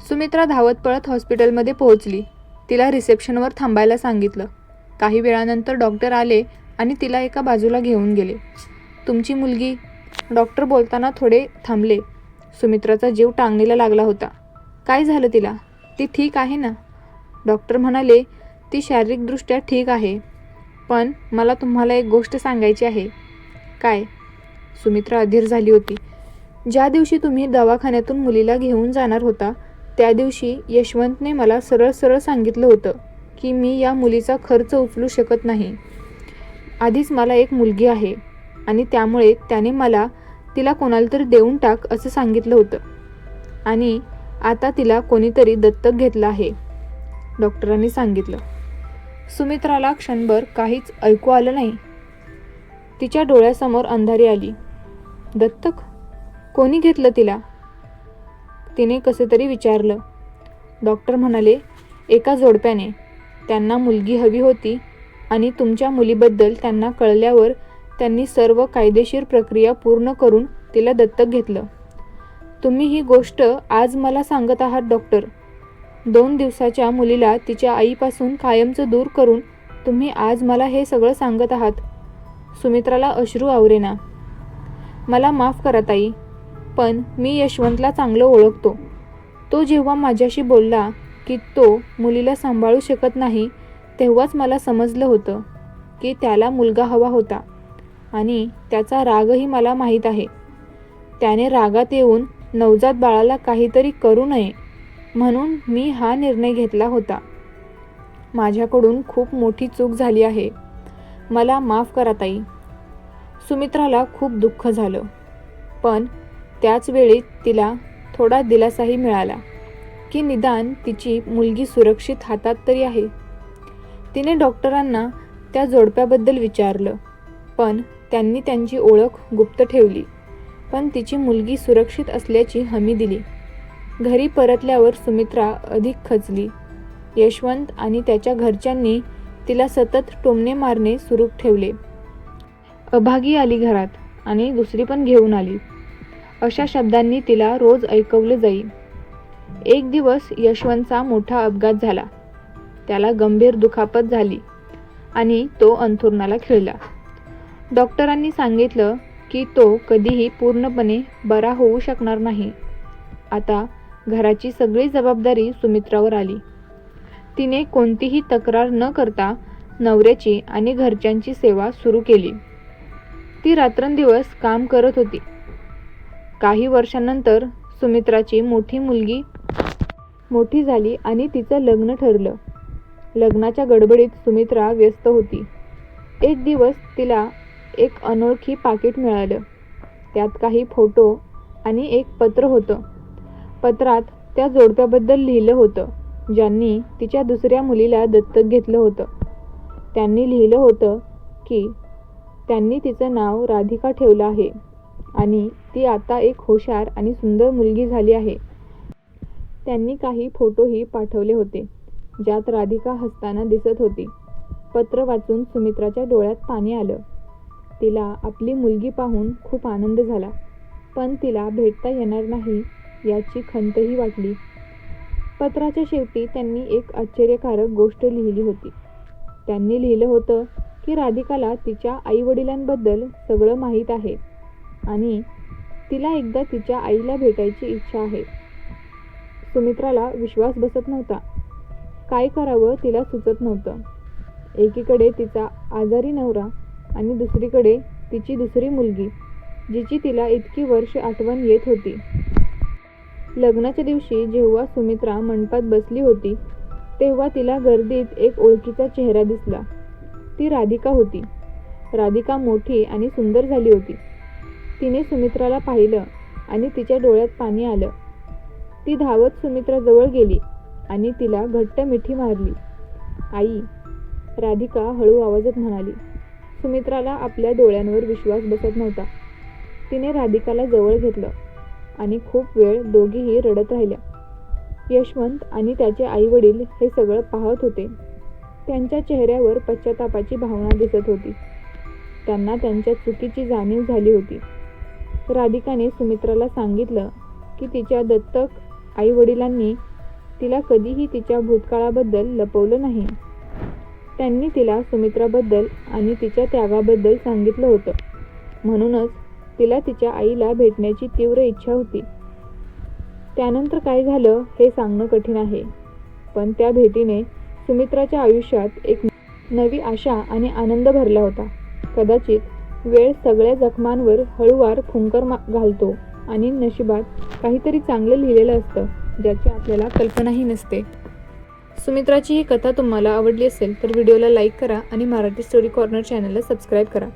सुमित्रा धावत पळत हॉस्पिटलमध्ये पोहोचली. तिला रिसेप्शनवर थांबायला सांगितलं. काही वेळानंतर डॉक्टर आले आणि तिला एका बाजूला घेऊन गेले. तुमची मुलगी डॉक्टर बोलताना थोडे थांबले. सुमित्राचा जीव टांगणीला लागला होता. काय झालं तिला? ती ठीक आहे ना? डॉक्टर म्हणाले ती शारीरिकदृष्ट्या ठीक आहे. पण मला तुम्हाला एक गोष्ट सांगायची आहे. काय? सुमित्रा अधीर झाली होती. ज्या दिवशी तुम्ही दवाखान्यातून मुलीला घेऊन जाणार होता त्या दिवशी यशवंतने मला सरळ सरळ सांगितलं होतं की मी या मुलीचा खर्च उचलू शकत नाही. आधीच मला एक मुलगी आहे आणि त्यामुळे त्याने मला तिला कोणाला तरी देऊन टाक असं सांगितलं होतं. आणि आता तिला कोणीतरी दत्तक घेतलं आहे डॉक्टरांनी सांगितलं. सुमित्राला क्षणभर काहीच ऐकू आलं नाही. तिच्या डोळ्यासमोर अंधारी आली. दत्तक? कोणी घेतलं तिला? तिने कसे तरी विचारलं. डॉक्टर म्हणाले एका जोडप्याने. त्यांना मुलगी हवी होती आणि तुमच्या मुलीबद्दल त्यांना कळल्यावर त्यांनी सर्व कायदेशीर प्रक्रिया पूर्ण करून तिला दत्तक घेतलं. तुम्ही ही गोष्ट आज मला सांगत आहात डॉक्टर. दोन दिवसाच्या मुलीला तिच्या आईपासून कायमचं दूर करून तुम्ही आज मला हे सगळं सांगत आहात. सुमित्राला अश्रू आवरेना. मला माफ करा ताई. पण मी यशवंतला चांगलं ओळखतो. तो जेव्हा माझ्याशी बोलला की तो मुलीला सांभाळू शकत नाही तेव्हाच मला समजलं होतं की त्याला मुलगा हवा होता आणि त्याचा रागही मला माहीत आहे. त्याने रागात येऊन नवजात बाळाला काहीतरी करू नये म्हणून मी हा निर्णय घेतला होता. माझ्याकडून खूप मोठी चूक झाली आहे. मला माफ करा ताई. सुमित्राला खूप दुःख झालं. पण त्याच वेळी तिला थोडा दिलासाही मिळाला की निदान तिची मुलगी सुरक्षित हातात तरी आहे. तिने डॉक्टरांना त्या जोडप्याबद्दल विचारलं पण त्यांनी त्यांची ओळख गुप्त ठेवली पण तिची मुलगी सुरक्षित असल्याची हमी दिली. घरी परतल्यावर सुमित्रा अधिक खचली. यशवंत आणि त्याच्या घरच्यांनी तिला सतत टोमणे मारणे सुरू ठेवले. अभागी आली घरात आणि दुसरी पण घेऊन आली. अशा शब्दांनी तिला रोज ऐकवलं जाई. एक दिवस यशवंतचा मोठा अपघात झाला. त्याला गंभीर दुखापत झाली आणि तो अंथुरणाला खिळला. डॉक्टरांनी सांगितलं की तो कधीही पूर्णपणे बरा होऊ शकणार नाही. आता घराची सगळी जबाबदारी सुमित्रावर आली. तिने कोणतीही तक्रार न करता नवऱ्याची आणि घरच्यांची सेवा सुरू केली. ती रात्रंदिवस काम करत होती. काही वर्षांनंतर सुमित्राची मोठी मुलगी मोठी झाली आणि तिचं लग्न ठरलं. लग्नाच्या गडबडीत सुमित्रा व्यस्त होती. एक दिवस तिला एक अनोळखी पाकिट मिळालं. त्यात काही फोटो आणि एक पत्र होतं. पत्रात त्या जोडप्याबद्दल लिहिलं होतं ज्यांनी तिच्या दुसऱ्या मुलीला दत्तक घेतलं होतं. त्यांनी लिहिलं होतं की त्यांनी तिचं नाव राधिका ठेवलं आहे आणि ती आता एक हुशार आणि सुंदर मुलगी झाली आहे. त्यांनी काही फोटोही पाठवले होते ज्यात राधिका हसताना दिसत होती. पत्र वाचून सुमित्राच्या डोळ्यात पाणी आलं. तिला आपली मुलगी पाहून खूप आनंद झाला पण तिला भेटता येणार नाही याची खंतही वाटली. पत्राच्या शेवटी त्यांनी एक आश्चर्यकारक गोष्ट लिहिली होती. त्यांनी लिहिलं होतं की राधिकाला तिच्या आईवडिलांबद्दल सगळं माहीत आहे आणि तिला एकदा तिच्या आईला भेटायची इच्छा आहे. सुमित्राला विश्वास बसत नव्हता. काय करावं तिला सुचत नव्हतं. एकीकडे तिचा आजारी नवरा आणि दुसरीकडे तिची दुसरी मुलगी जिची तिला इतकी वर्ष आठवण येत होती. लग्नाच्या दिवशी जेव्हा सुमित्रा मंडपात बसली होती तेव्हा तिला गर्दीत एक ओळखीचा चेहरा दिसला. ती राधिका होती. राधिका मोठी आणि सुंदर झाली होती. तिने सुमित्राला पाहिलं आणि तिच्या डोळ्यात पाणी आलं. ती धावत सुमित्राजवळ गेली आणि तिला घट्ट मिठी मारली. आई राधिका हळू आवाजात म्हणाली. सुमित्राला आपल्या डोळ्यांवर विश्वास बसत नव्हता. तिने राधिकाला जवळ घेतलं आणि खूप वेळ दोघीही रडत राहिल्या. यशवंत आणि त्याचे आईवडील हे सगळं पाहत होते. त्यांच्या चेहऱ्यावर पश्चातापाची भावना दिसत होती. त्यांना त्यांच्या चुकीची जाणीव झाली होती. राधिकाने सुमित्राला सांगितलं की तिच्या दत्तक आई वडिलांनी तिला कधीही तिच्या भूतकाळाबद्दल लपवलं नाही. त्यांनी तिला सुमित्राबद्दल आणि तिच्या त्यागाबद्दल सांगितलं होतं. म्हणूनच तिला तिच्या आईला भेटण्याची तीव्र इच्छा होती. त्यानंतर काय झालं हे सांगणं कठीण आहे. पण त्या भेटीने सुमित्राच्या आयुष्यात एक नवी आशा आणि आनंद भरला होता. कदाचित वेळ सगळ्या जखमांवर हळूवार फुंकर मा घालतो आणि नशिबात काहीतरी चांगलं लिहिलेलं असतं ज्याची आपल्याला कल्पनाही नसते. सुमित्राची ही कथा तुम्हाला आवडली असेल तर व्हिडिओला लाईक करा आणि मराठी स्टोरी कॉर्नर चॅनलला सबस्क्राईब करा.